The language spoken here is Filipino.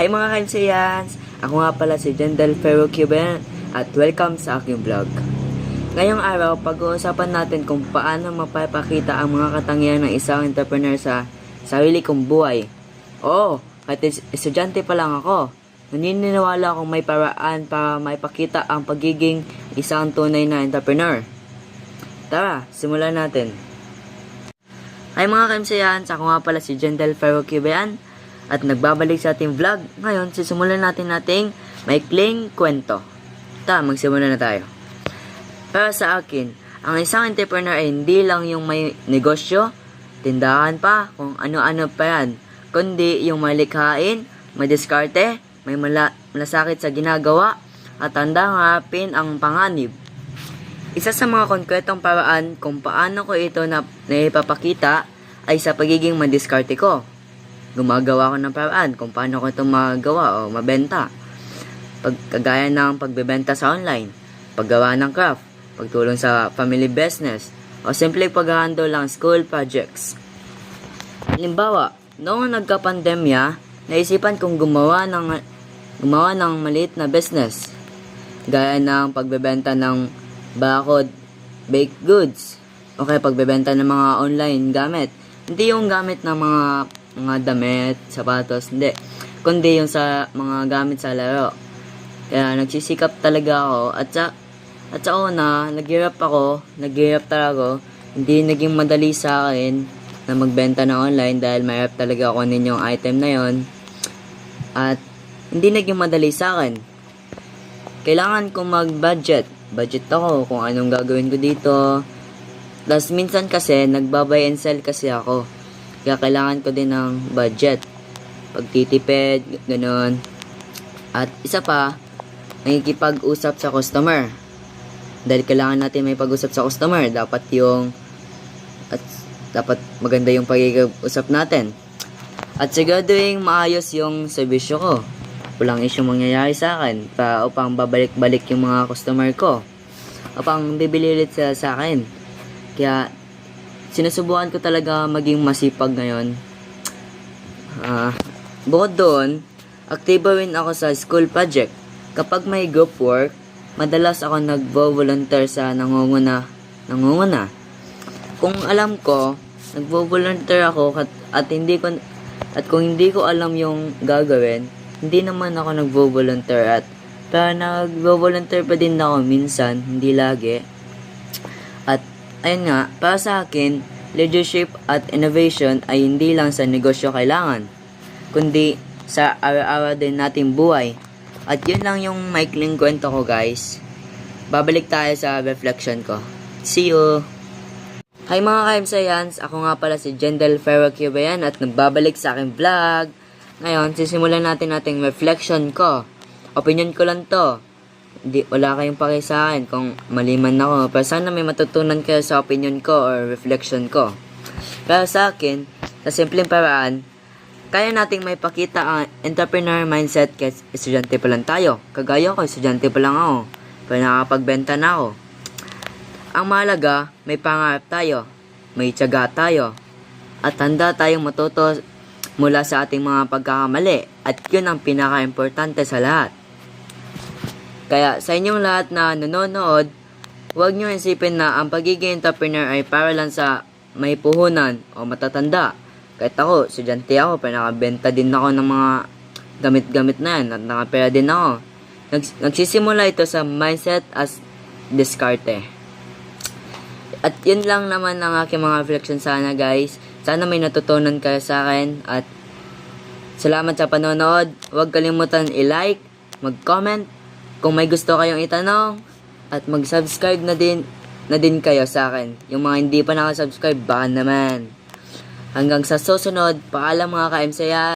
Hi mga kaimsayans! Ako nga pala si Jendel Ferro Cuban at welcome sa aking vlog. Ngayong araw, pag-uusapan natin kung paano mapapakita ang mga katangian ng isang entrepreneur sa sarili kong buhay. Oo, kahit estudyante pa lang ako, naniniwala akong may paraan para maipakita ang pagiging isang tunay na entrepreneur. Tara, simulan natin. Hi mga kaimsayan, ako nga pala si Jendel Ferro Cuban at nagbabalik sa ating vlog. Ngayon, sisimulan natin nating maikling kwento. Ta, magsimula na tayo. Para sa akin, ang isang entrepreneur ay hindi lang yung may negosyo, tindahan pa, kung ano-ano pa yan, kundi yung malikhain, may diskarte, may mala- malasakit sa ginagawa, at handang harapin ang panganib. Isa sa mga konkretong paraan kung paano ko ito na naipapakita ay sa pagiging madiskarte ko. Gumagawa ko ng paraan kung paano ko ito magawa o mabenta. Pagkagaya ng pagbebenta sa online, paggawa ng craft, pagtulong sa family business, o simple pag-handle lang school projects. Halimbawa, noong nagka-pandemya, naisipan kong gumawa ng gumawa ng maliit na business. Gaya ng pagbebenta ng bakod baked goods. O kaya pagbebenta ng mga online gamit. Hindi yung gamit ng mga mga damit, sapatos, hindi. Kundi yung sa mga gamit sa laro. Kaya nagsisikap talaga ako at sa at sa una, naghirap ako, naghirap talaga ako. Hindi naging madali sa akin na magbenta na online dahil mahirap talaga ako ninyong item na yon. At hindi naging madali sa akin. Kailangan ko mag-budget. Budget ako kung anong gagawin ko dito. Tapos minsan kasi, nagbabay and sell kasi ako. Kaya kailangan ko din ng budget. Pagtitipid, ganun. At isa pa, nakikipag-usap sa customer. Dahil kailangan natin may pag-usap sa customer. Dapat yung at dapat maganda yung pag-usap natin. At siguraduhin maayos yung serbisyo ko. Walang isyong mangyayari sa akin pa upang babalik-balik yung mga customer ko. Upang bibili sila sa akin. Kaya sinusubukan ko talaga maging masipag ngayon. Ah, bukod doon, aktibo rin ako sa school project. Kapag may group work, madalas ako nagvo-volunteer sa nangunguna. Nangunguna. Kung alam ko, nagvo-volunteer ako at, at hindi ko at kung hindi ko alam yung gagawin, hindi naman ako nagvo-volunteer at pero nagvo-volunteer pa din ako minsan, hindi lagi. Ayun nga, para sa akin, leadership at innovation ay hindi lang sa negosyo kailangan, kundi sa araw-araw din nating buhay. At yun lang yung maikling kwento ko guys. Babalik tayo sa reflection ko. See you! Hi mga kaimsayans, ako nga pala si Jendel Ferro Cubayan at nagbabalik sa aking vlog. Ngayon, sisimulan natin ating reflection ko. Opinion ko lang to. Di, wala kayong pake sa akin kung maliman ako. Pero sana may matutunan kayo sa opinion ko or reflection ko. Pero sa akin, sa simpleng paraan, kaya nating may pakita ang entrepreneur mindset kahit estudyante pa lang tayo. Kagaya ko, estudyante pa lang ako. Pero nakapagbenta na ako. Ang mahalaga, may pangarap tayo, may tiyaga tayo, at handa tayong matuto mula sa ating mga pagkakamali at yun ang pinaka-importante sa lahat. Kaya sa inyong lahat na nanonood, huwag nyo isipin na ang pagiging entrepreneur ay para lang sa may puhunan o matatanda. Kahit ako, estudyante ako, pero nakabenta din ako ng mga gamit-gamit na yan at nakapera din ako. Nags- nagsisimula ito sa mindset as diskarte. At yun lang naman ang aking mga reflection sana guys. Sana may natutunan kayo sa akin at salamat sa panonood. Huwag kalimutan i-like, mag-comment kung may gusto kayong itanong at mag-subscribe na din na din kayo sa akin. Yung mga hindi pa nakasubscribe, baka naman. Hanggang sa susunod, paalam mga ka-MCR.